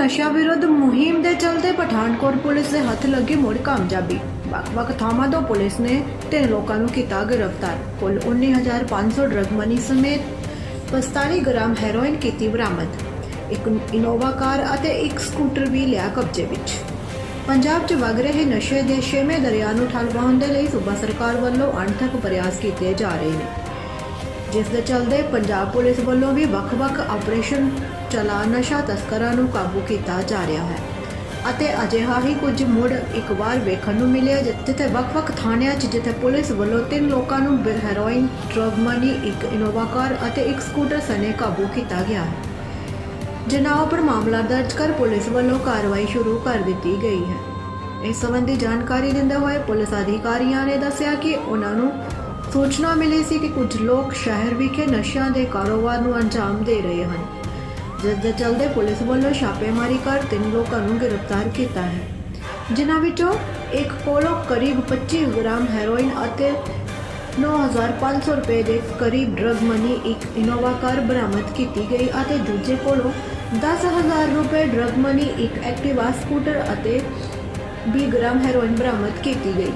ਨਸ਼ਾ ਵਿਰੁੱਧ ਮੁਹਿੰਮ ਦੇ ਚਲਦੇ ਪਠਾਨਕੋਟ ਪੁਲਿਸ ਦੇ ਹੱਥ ਲੱਗੀ ਮੁੜ ਕਾਮਯਾਬੀ। ਵੱਖ-ਵੱਖ ਥਾਵਾਂ ਤੋਂ ਪੁਲਿਸ ਨੇ ਤਿੰਨ ਲੋਕਾਂ ਨੂੰ ਕੀਤਾ ਗ੍ਰਿਫਤਾਰ। ਕੁੱਲ 19500 ਡਰਗ ਮਨੀ ਸਮੇਤ 45 ਗ੍ਰਾਮ ਹੈਰੋਇਨ ਕੀਤੀ ਬਰਾਮਦ। ਇੱਕ ਇਨੋਵਾ ਕਾਰ ਅਤੇ ਇੱਕ ਸਕੂਟਰ ਵੀ ਲਿਆ ਕਬਜ਼ੇ ਵਿੱਚ। ਪੰਜਾਬ 'ਚ ਵਗ ਰਹੇ ਨਸ਼ੇ ਦੇ ਛੇਵੇਂ ਦਰਿਆ ਨੂੰ ਠੱਲ ਦੇ ਲਈ ਸੂਬਾ ਸਰਕਾਰ ਵੱਲੋਂ ਅਣਥੱਕ ਪ੍ਰਯਾਸ ਕੀਤੇ ਜਾ ਰਹੇ ਨੇ। ਜਿਸ ਦੇ ਚਲਦੇ ਪੰਜਾਬ ਪੁਲਿਸ ਵੱਲੋਂ ਵੀ ਵੱਖ-ਵੱਖ ਆਪਰੇਸ਼ਨ ਚਲਾ ਨਸ਼ਾ ਤਸਕਰਾਂ ਨੂੰ ਕਾਬੂ ਕੀਤਾ ਜਾ ਰਿਹਾ ਹੈ। ਅਤੇ ਅਜਿਹਾ ਹੀ ਕੁਝ ਮੁੜ ਇੱਕ ਵਾਰ ਵੇਖਣ ਨੂੰ ਮਿਲਿਆ ਜਿੱਥੇ ਵੱਖ-ਵੱਖ ਥਾਣਿਆਂ 'ਚ ਜਿੱਥੇ ਪੁਲਿਸ ਵੱਲੋਂ ਤਿੰਨ ਲੋਕਾਂ ਨੂੰ ਬ- ਹੈਰੋਇਨ, ਡਰਗ ਮਨੀ, ਇੱਕ ਇਨੋਵਾ ਕਾਰ ਅਤੇ ਇੱਕ ਸਕੂਟਰ ਸਣੇ ਕਾਬੂ ਕੀਤਾ ਗਿਆ ਹੈ। ਜਿਨ੍ਹਾਂ ਉੱਪਰ ਮਾਮਲਾ ਦਰਜ ਕਰ ਪੁਲਿਸ ਵੱਲੋਂ ਕਾਰਵਾਈ ਸ਼ੁਰੂ ਕਰ ਦਿੱਤੀ ਗਈ ਹੈ। ਇਸ ਸੰਬੰਧੀ ਜਾਣਕਾਰੀ ਦਿੰਦੇ ਹੋਏ ਪੁਲਿਸ ਅਧਿਕਾਰੀਆਂ ਨੇ ਦੱਸਿਆ ਕਿ ਉਹਨਾਂ ਨੂੰ ਸੂਚਨਾ ਮਿਲੀ ਸੀ ਕਿ ਕੁਝ ਲੋਕ ਸ਼ਹਿਰ ਵਿਖੇ ਨਸ਼ਿਆਂ ਦੇ ਕਾਰੋਬਾਰ ਨੂੰ ਅੰਜਾਮ ਦੇ ਰਹੇ ਹਨ। ਜਿਸ ਦੇ ਚਲਦੇ ਪੁਲਿਸ ਵੱਲੋਂ ਛਾਪੇਮਾਰੀ ਕਰ ਤਿੰਨ ਲੋਕਾਂ ਨੂੰ ਗ੍ਰਿਫਤਾਰ ਕੀਤਾ ਹੈ। ਜਿਨ੍ਹਾਂ ਵਿੱਚੋਂ ਇੱਕ ਕੋਲੋਂ ਕਰੀਬ 25 ਗ੍ਰਾਮ ਹੈਰੋਇਨ ਅਤੇ 9500 ਰੁਪਏ ਦੇ ਕਰੀਬ ਡਰਗ ਮਨੀ ਇੱਕ ਇਨੋਵਾ ਕਾਰ ਬਰਾਮਦ ਕੀਤੀ ਗਈ ਅਤੇ ਦੂਜੇ ਕੋਲੋਂ 10000 ਰੁਪਏ ਡਰਗ ਮਨੀ ਇੱਕ ਐਕਟਿਵਾ, ਸਕੂਟਰ ਅਤੇ 20 ਗ੍ਰਾਮ ਹੈਰੋਇਨ ਬਰਾਮਦ ਕੀਤੀ ਗਈ।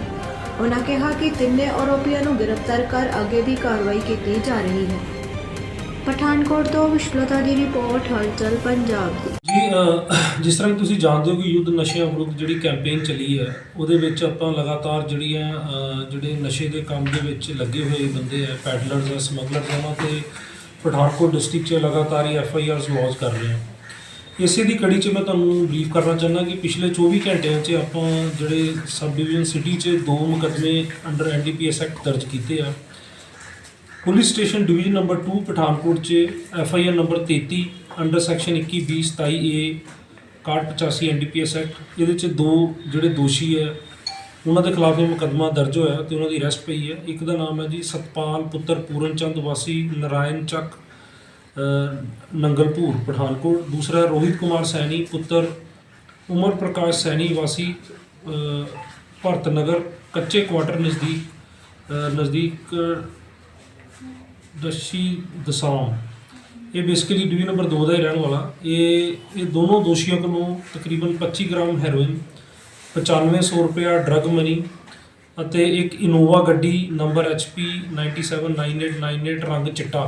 ਉਹਨਾਂ ਕਿਹਾ ਕਿ ਤਿੰਨੇ ਆਰੋਪੀਆਂ ਨੂੰ ਗ੍ਰਿਫਤਾਰ ਕਰ ਅੱਗੇ ਦੀ ਕਾਰਵਾਈ ਕੀਤੀ ਜਾ ਰਹੀ ਹੈ। ਪਠਾਨਕੋਟ ਤੋਂ ਵਿਸ਼ਲਤਾ ਦੀ ਰਿਪੋਰਟ ਹਲਚਲ ਪੰਜਾਬ ਦੀ। ਜੀ ਅਹ, ਜਿਸ ਤਰ੍ਹਾਂ ਕਿ ਤੁਸੀਂ ਜਾਣਦੇ ਹੋ ਕਿ ਯੁੱਧ ਨਸ਼ਿਆਂ ਵਿਰੁੱਧ ਜਿਹੜੀ ਕੈਂਪੇਨ ਚੱਲੀ ਹੈ ਉਹਦੇ ਵਿੱਚ ਆਪਾਂ ਲਗਾਤਾਰ ਜਿਹੜੀਆਂ ਅਹ, ਜਿਹੜੇ ਨਸ਼ੇ ਦੇ ਕੰਮ ਦੇ ਵਿੱਚ ਲੱਗੇ ਹੋਏ ਬੰਦੇ ਆ ਪੈਡਲਰਸ ਆ ਸਮਗਲਰਸ ਉਹਨਾਂ ਤੇ ਪਠਾਨਕੋਟ ਡਿਸਟ੍ਰਿਕਟ 'ਚ ਲਗਾਤਾਰ ਹੀ ਐਫ ਆਈ ਆਰਸ ਲੌਂਚ ਕਰ ਰਹੇ ਹਾਂ ਇਸੇ ਦੀ ਕੜੀ 'ਚ ਮੈਂ ਤੁਹਾਨੂੰ ਬਰੀਫ ਕਰਨਾ ਚਾਹੁੰਦਾ ਕਿ ਪਿਛਲੇ 24 ਘੰਟਿਆਂ 'ਚ ਆਪਾਂ ਜਿਹੜੇ ਸਬ ਡਿਵੀਜ਼ਨ ਸਿਟੀ 'ਚ ਦੋ ਮੁਕੱਦਮੇ under N D P S act ਦਰਜ ਕੀਤੇ ਆ। Police station division number 2 Pathankot 'ਚ F I R number 33 under section 21 20 27 A 6185 NDPS act ਇਹਦੇ 'ਚ ਦੋ ਜਿਹੜੇ ਦੋਸ਼ੀ ਹੈ ਉਹਨਾਂ ਦੇ ਖਿਲਾਫ ਇਹ ਮੁਕੱਦਮਾ ਦਰਜ ਹੋਇਆ ਤੇ ਉਹਨਾਂ ਦੀ ਅਰੈਸਟ ਪਈ ਹੈ ਇੱਕ ਦਾ ਨਾਮ ਹੈ ਜੀ ਸਤਪਾਲ ਪੁੱਤਰ ਪੂਰਨ ਚੰਦ ਵਾਸੀ, ਨਰਾਇਣ ਚੱਕ ਨੰਗਲਪੁਰ ਪਠਾਨਕੋਟ, ਦੂਸਰਾ ਰੋਹਿਤ ਕੁਮਾਰ ਸੈਣੀ, ਪੁੱਤਰ ਉਮਰ ਪ੍ਰਕਾਸ਼ ਸੈਣੀ, ਵਾਸੀ ਭਰਤ ਨਗਰ, ਕੱਚੇ ਕੁਆਟਰ ਨਜ਼ਦੀਕ ਨਜ਼ਦੀਕ, ਦਸ਼ੀ ਦਸਾਮ। ਇਹ ਬੇਸਿਕਲੀ ਡਿਵੀਜ਼ਨ ਨੰਬਰ 2 ਦਾ ਹੀ ਰਹਿਣ ਵਾਲਾ। ਇਹ ਇਹ ਦੋਨੋਂ ਦੋਸ਼ੀਆਂ ਕੋਲੋਂ ਤਕਰੀਬਨ 25 ਗ੍ਰਾਮ ਹੈਰੋਇਨ 9500 ਰੁਪਇਆ ਡਰਗ ਮਨੀ ਅਤੇ ਇੱਕ ਇਨੋਵਾ ਗੱਡੀ ਨੰਬਰ HP 979898 ਰੰਗ ਚਿੱਟਾ।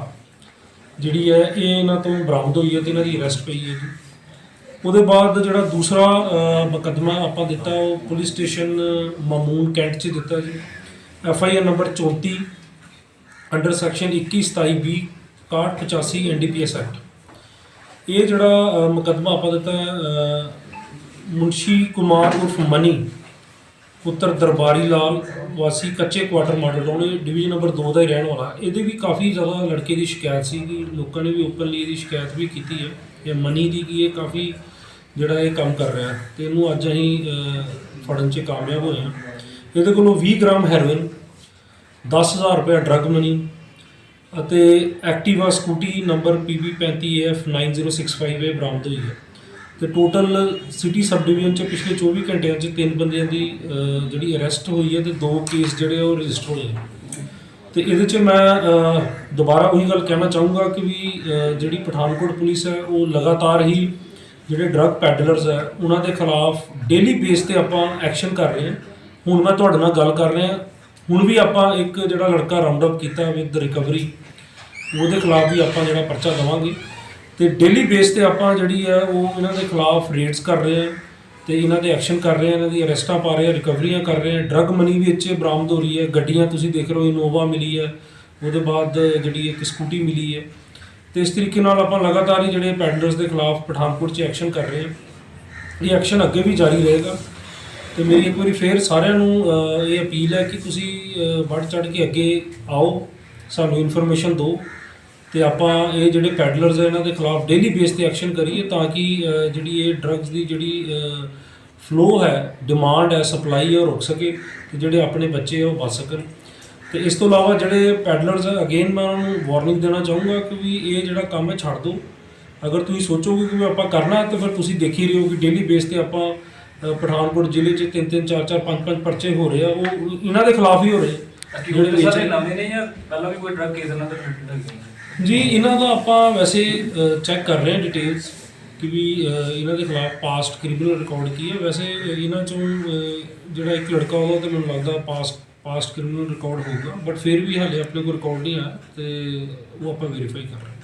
ਜਿਹੜੀ ਹੈ, ਇਹ ਇਹਨਾਂ ਤੋਂ ਬਰਾਮਦ ਹੋਈ ਹੈ ਤੇ ਇਹਨਾਂ ਦੀ ਅਰੈਸਟ ਪਈ ਹੈ ਜੀ। ਉਹਦੇ ਬਾਅਦ ਜਿਹੜਾ ਦੂਸਰਾ ਮੁਕੱਦਮਾ ਆਪਾਂ ਦਿੱਤਾ, ਉਹ ਪੁਲਿਸ ਸਟੇਸ਼ਨ ਮਾਮੂਨ ਕੈਂਟ 'ਚ ਦਿੱਤਾ ਜੀ। F I R number 34 under section 21 27 20 6185 NDPS act ਇਹ ਜਿਹੜਾ ਮੁਕੱਦਮਾ ਆਪਾਂ ਦਿੱਤਾ ਮੁਨਸ਼ੀ ਕੁਮਾਰ ਉਰਫ ਮਨੀ ਪੁੱਤਰ ਦਰਬਾਰੀ ਲਾਲ ਵਾਸੀ ਕੱਚੇ quarter Model Town division number 2 ਦਾ ਹੀ ਰਹਿਣ ਵਾਲਾ। ਇਹਦੇ ਵੀ ਕਾਫੀ ਜ਼ਿਆਦਾ ਲੜਕੇ ਦੀ ਸ਼ਿਕਾਇਤ ਸੀ ਕਿ ਲੋਕਾਂ ਨੇ ਵੀ ਓਪਨਲੀ ਇਹਦੀ ਸ਼ਿਕਾਇਤ ਵੀ ਕੀਤੀ ਹੈ। ਇਹ ਮਨੀ ਦੀ ਕਿ ਇਹ ਕਾਫੀ ਜਿਹੜਾ ਇਹ ਕੰਮ ਕਰ ਰਿਹਾ ਹੈ ਤੇ ਇਹਨੂੰ ਅੱਜ ਅਸੀਂ ਫੜਨ 'ਚ ਕਾਮਯਾਬ ਹੋਏ ਹਾਂ। ਇਹਦੇ ਕੋਲੋਂ 20 ਗ੍ਰਾਮ ਹੈਰੋਇਨ 10000 ਰੁਪਏ ਡਰੱਗ ਮਨੀ ਅਤੇ ਐਕਟਿਵਾ ਸਕੂਟੀ ਨੰਬਰ PB35AF9065 ਇਹ ਬਰਾਮਦ ਹੋਈ ਹੈ। ਤੇ ਟੋਟਲ ਸਿਟੀ ਸਬ ਡਿਵੀਜ਼ਨ ਚ ਪਿਛਲੇ 24 ਘੰਟਿਆਂ ਚ ਤਿੰਨ ਬੰਦਿਆਂ ਦੀ ਅਹ, ਜਿਹੜੀ ਅਰੈਸਟ ਹੋਈ ਹੈ ਤੇ ਦੋ ਕੇਸ ਜਿਹੜੇ ਆ ਉਹ ਰਜਿਸਟਰ ਹੋਏ ਆ। ਤੇ ਇਹਦੇ ਚ ਮੈਂ ਅਹ, ਦੁਬਾਰਾ ਉਹੀ ਗੱਲ ਕਹਿਣਾ ਚਾਹੂੰਗਾ ਕਿ ਵੀ ਅਹ, ਜਿਹੜੀ ਪਠਾਨਕੋਟ ਪੁਲਿਸ ਹੈ ਉਹ ਲਗਾਤਾਰ ਹੀ ਜਿਹੜੇ ਡਰੱਗ ਪੈਡਲਰਸ ਹੈ ਉਹਨਾਂ ਦੇ ਖਿਲਾਫ ਡੇਲੀ ਬੇਸ ਤੇ ਆਪਾਂ ਐਕਸ਼ਨ ਕਰ ਰਹੇ ਹਾਂ। ਹੁਣ ਮੈਂ ਤੁਹਾਡੇ ਨਾਲ ਗੱਲ ਕਰ ਰਿਹਾ। ਹੁਣ ਵੀ ਆਪਾਂ ਇੱਕ ਜਿਹੜਾ ਲੜਕਾ ਰਾਉਂਡ ਅਪ ਕੀਤਾ ਵਿਦ ਰਿਕਵਰੀ ਉਹਦੇ ਖਿਲਾਫ ਵੀ ਆਪਾਂ ਜਿਹੜਾ ਪਰਚਾ ਦੇਵਾਂਗੇ। ਤੇ ਡੇਲੀ ਬੇਸ ਤੇ ਆਪਾਂ ਜਿਹੜੀ ਹੈ ਉਹ ਇਹਨਾਂ ਦੇ ਖਿਲਾਫ ਰੇਡਸ ਕਰ ਰਹੇ ਹਾਂ ਤੇ ਇਹਨਾਂ ਦੇ ਐਕਸ਼ਨ ਕਰ ਰਹੇ ਹਾਂ ਇਹਨਾਂ ਦੀ ਅਰੈਸਟਾਂ ਪਾ ਰਹੇ ਹਾਂ ਰਿਕਵਰੀਆਂ ਕਰ ਰਹੇ ਹਾਂ ਡਰੱਗ ਮਨੀ ਵੀ ਇੱਥੇ ਬਰਾਮਦ ਹੋ ਰਹੀ ਹੈ ਗੱਡੀਆਂ ਤੁਸੀਂ ਦੇਖ ਰਹੇ ਹੋ ਇਨੋਵਾ ਮਿਲੀ ਹੈ ਉਹਦੇ ਬਾਅਦ ਜਿਹੜੀ ਇੱਕ ਸਕੂਟੀ ਮਿਲੀ ਹੈ। ਤੇ ਇਸ ਤਰੀਕੇ ਨਾਲ ਆਪਾਂ ਲਗਾਤਾਰ ਹੀ ਜਿਹੜੇ ਪੈਡਲਰਸ ਦੇ ਖਿਲਾਫ ਪਠਾਨਕੋਟ 'ਚ ਐਕਸ਼ਨ ਕਰ ਰਹੇ ਹਾਂ। ਇਹ ਐਕਸ਼ਨ ਅੱਗੇ ਵੀ ਜਾਰੀ ਰਹੇਗਾ। ਤੇ ਮੇਰੀ ਇੱਕ ਵਾਰੀ ਫੇਰ ਸਾਰਿਆਂ ਨੂੰ ਇਹ ਅਪੀਲ ਹੈ ਕਿ ਤੁਸੀਂ ਅਹ, ਵੱਧ ਚੜ ਕੇ ਅੱਗੇ ਆਓ ਸਾਨੂੰ ਇਨਫੋਰਮੇਸ਼ਨ ਦਿਓ। ਤੇ ਆਪਾਂ ਇਹ ਜਿਹੜੇ ਪੈਡਲਰਸ ਹੈ ਇਹਨਾਂ ਦੇ ਖਿਲਾਫ ਡੇਲੀ ਬੇਸ ਤੇ ਐਕਸ਼ਨ ਕਰੀਏ ਤਾਂ ਕਿ ਜਿਹੜੀ ਇਹ ਡਰੱਗਸ ਦੀ ਜਿਹੜੀ ਫਲੋ ਹੈ ਡਿਮਾਂਡ ਹੈ ਸਪਲਾਈ ਹੈ, ਉਹ ਰੁਕ ਸਕੇ ਤੇ ਜਿਹੜੇ ਆਪਣੇ ਬੱਚੇ ਆ, ਉਹ ਬਚ ਸਕਣ। ਤੇ ਇਸ ਤੋਂ ਇਲਾਵਾ ਜਿਹੜੇ ਪੈਡਲਰਸ ਹੈ ਅਗੇਨ ਮੈਂ ਉਹਨਾਂ ਨੂੰ ਵਾਰਨਿੰਗ ਦੇਣਾ ਚਾਹੂੰਗਾ ਕਿ ਵੀ ਇਹ ਜਿਹੜਾ ਕੰਮ ਹੈ, ਛੱਡ ਦਿਓ। ਅਗਰ ਤੁਸੀਂ ਸੋਚੋਗੇ ਕਿ ਆਪਾਂ ਕਰਨਾ ਹੈ, ਤਾਂ ਫਿਰ ਤੁਸੀਂ ਦੇਖ ਹੀ ਰਹੇ ਹੋ ਕਿ ਡੇਲੀ ਬੇਸ ਤੇ ਆਪਾਂ ਪਠਾਨਕੋਟ ਜ਼ਿਲ੍ਹੇ 'ਚ ਤਿੰਨ ਤਿੰਨ ਚਾਰ ਚਾਰ ਪੰਜ ਪੰਜ ਪਰਚੇ ਹੋ ਰਹੇ ਆ, ਉਹ ਇਹਨਾਂ ਦੇ ਖਿਲਾਫ ਹੀ ਹੋ ਰਹੇ ਜਿਹੜੇ ਵੇਚ ਸਾਰੇ ਨਵੇਂ ਨੇ ਜਾਂ ਪਹਿਲਾਂ ਵੀ ਕੋਈ ਡਰੱਗ ਕੇਸ ਇਹਨਾਂ ਦਾ ਹੈਗੇ ਨੇ? ਜੀ ਇਹਨਾਂ ਦਾ ਆਪਾਂ ਵੈਸੇ ਚੈੱਕ ਕਰ ਰਹੇ ਹਾਂ ਡਿਟੇਲਸ ਕਿ ਵੀ ਅਹ, ਇਹਨਾਂ ਦੇ ਖਿਲਾਫ ਪਾਸਟ ਕ੍ਰਿਮੀਨਲ ਰਿਕਾਰਡ ਕੀ ਹੈ। ਵੈਸੇ ਇਹਨਾਂ ਚੋਂ ਅਹ, ਜਿਹੜਾ ਇੱਕ ਲੜਕਾ ਉਹਦਾ ਤੇ ਮੈਨੂੰ ਲੱਗਦਾ ਪਾਸਟ ਪਾਸਟ ਕ੍ਰਿਮੀਨਲ ਰਿਕਾਰਡ ਹੋਊਗਾ ਬਟ ਫਿਰ ਵੀ ਹਾਲੇ ਆਪਣੇ ਕੋਲ ਰਿਕਾਰਡ ਨਹੀਂ ਆਇਆ ਤੇ ਉਹ ਆਪਾਂ ਵੈਰੀਫਾਈ ਕਰ ਰਹੇ ਹਾਂ।